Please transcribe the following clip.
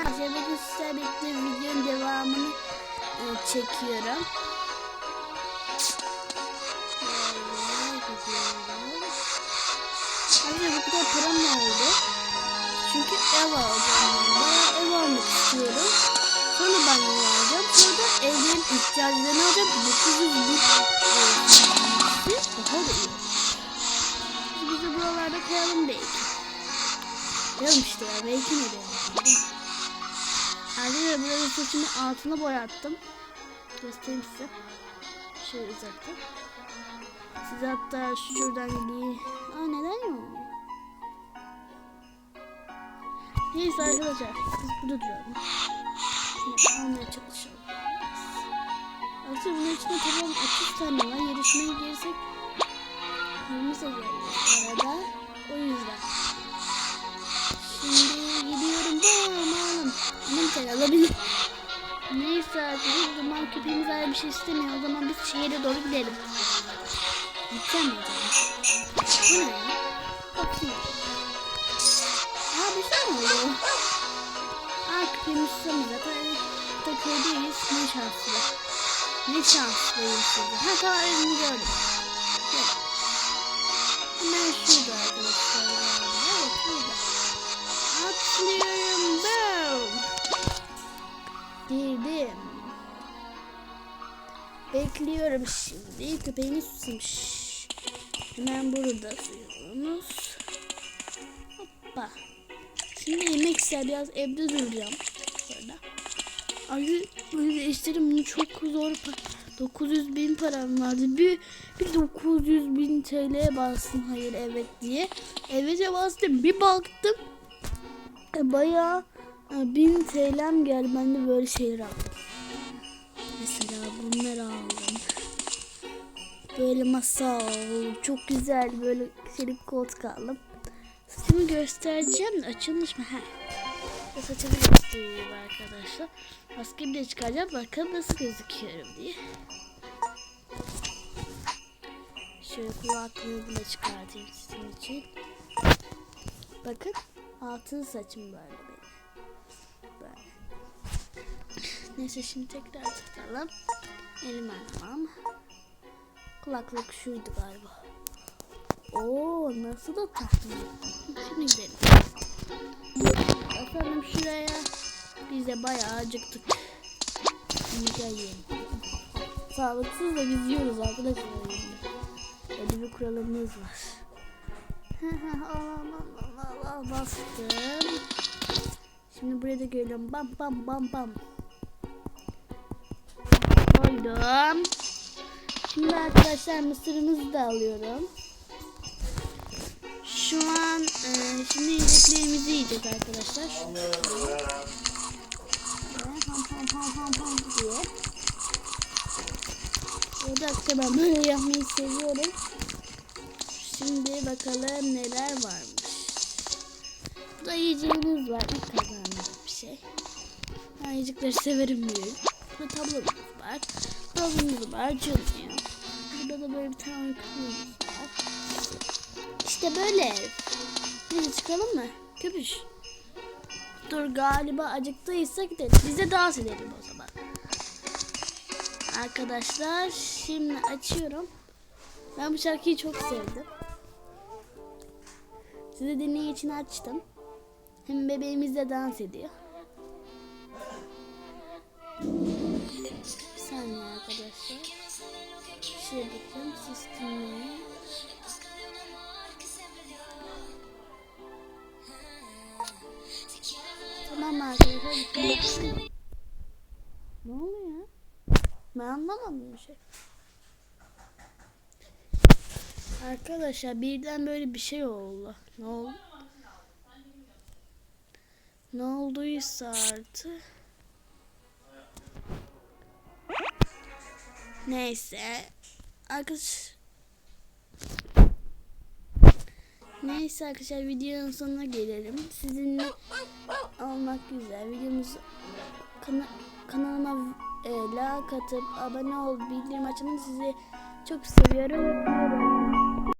Arkadaşlar bugün sizlerle birlikte videonun devamını e, çekiyorum. Arkadaşlar bu kadar param ne oldu? Çünkü ev alacağım. Bana ev almak istiyorum. Sonra banyo alacağım. Sonra da evlerin ihtiyaçlarını alacağım. 900 bin daha da iyi. Biz de buralarda koyalım belki. Koyalım işte ya. Belki ne de. Arkadaşlar burada saçımı altına boyattım. Göstereyim size. Şöyle uzakta. Size hatta şuradan bir... Aa neden yok? Neyse arkadaşlar. Biz burada duralım. Şimdi almaya çalışalım. Aslında bunun içinde tamam 30 tane var. Yarışmaya girsek 20 seviye arada. Köpeğimiz hala bir şey istemiyor. O zaman biz şehre doğru gidelim. Gideceğim mi? Bu ne? Bakayım. Aa bir şey mi oldu? Aa köpeğimiz istemiyor zaten. Köydeyiz. Ne şanslı. Ne şanslıyım size. Ha tamam evimi gördüm. Gel. Hemen şurada arkadaşlar. Evet burada. Atlıyorum. Boom. Girdim. Bekliyorum şimdi. Köpeğimiz susamış. Hemen burada suyumuz. Hoppa. Şimdi yemek ister biraz evde duracağım. Burada. Ay böyle isterim bunu çok zor pa- 900 bin param vardı. Bir, bir 900 bin TL'ye bastım hayır evet diye. Evet bastım bir baktım. E, bayağı e, 1000 TL'm geldi. Ben de böyle şeyler aldım. Mesela bunları aldım. Böyle masa aldım. Çok güzel böyle selik koltuk aldım. Saçımı göstereceğim de açılmış mı? Ve saçımı göstereyim arkadaşlar. Maskemi de çıkaracağım. Bakalım nasıl gözüküyorum diye. Şöyle kulaklığımı da çıkartayım sizin için. Bakın altın saçım. Böyle. Neyse şimdi tekrar takalım. Elime almam. Kulaklık şuydu galiba. Oo nasıl da taktım. Şimdi gidelim. Bakalım şuraya. Biz de bayağı acıktık. Şimdi yiyelim. Sağlıksız da biz yiyoruz arkadaşlar. Öyle bir kuralımız var. al al al al al bastım. Şimdi buraya da geliyorum. Bam bam bam bam. Koydum. Şimdi arkadaşlar mısırımızı da alıyorum. Şu an e, şimdi yiyeceklerimizi yiyeceğiz arkadaşlar. Böyle ham ham ham ham ham diye. Ocakta ben böyle yapmayı seviyorum. Şimdi bakalım neler varmış. Burada yiyeceğimiz var. İlk kazandığım bir şey. Ben yiyecekleri severim diyorum. Burada tablomuz var. Tablomuz var. Canım. Burada da böyle bir tane uykumuz var. İşte böyle. Neyse çıkalım mı? Köpüş. Dur galiba acıktıysa gidelim. Biz de dans edelim o zaman. Arkadaşlar şimdi açıyorum. Ben bu şarkıyı çok sevdim. Size dinleyici için açtım. Hem bebeğimiz de dans ediyor. Şey bakayım siz dinleyin. Tamam arkadaşlar. Ne oluyor? Ben anlamadım bir şey. Arkadaşlar birden böyle bir şey oldu. Ne oldu? Ne olduysa artık. Neyse. Arkadaş. Neyse arkadaşlar videonun sonuna gelelim. Sizinle olmak güzel. Videomuzu kana kanalıma e, like atıp abone ol bildirim açmayı sizi çok seviyorum.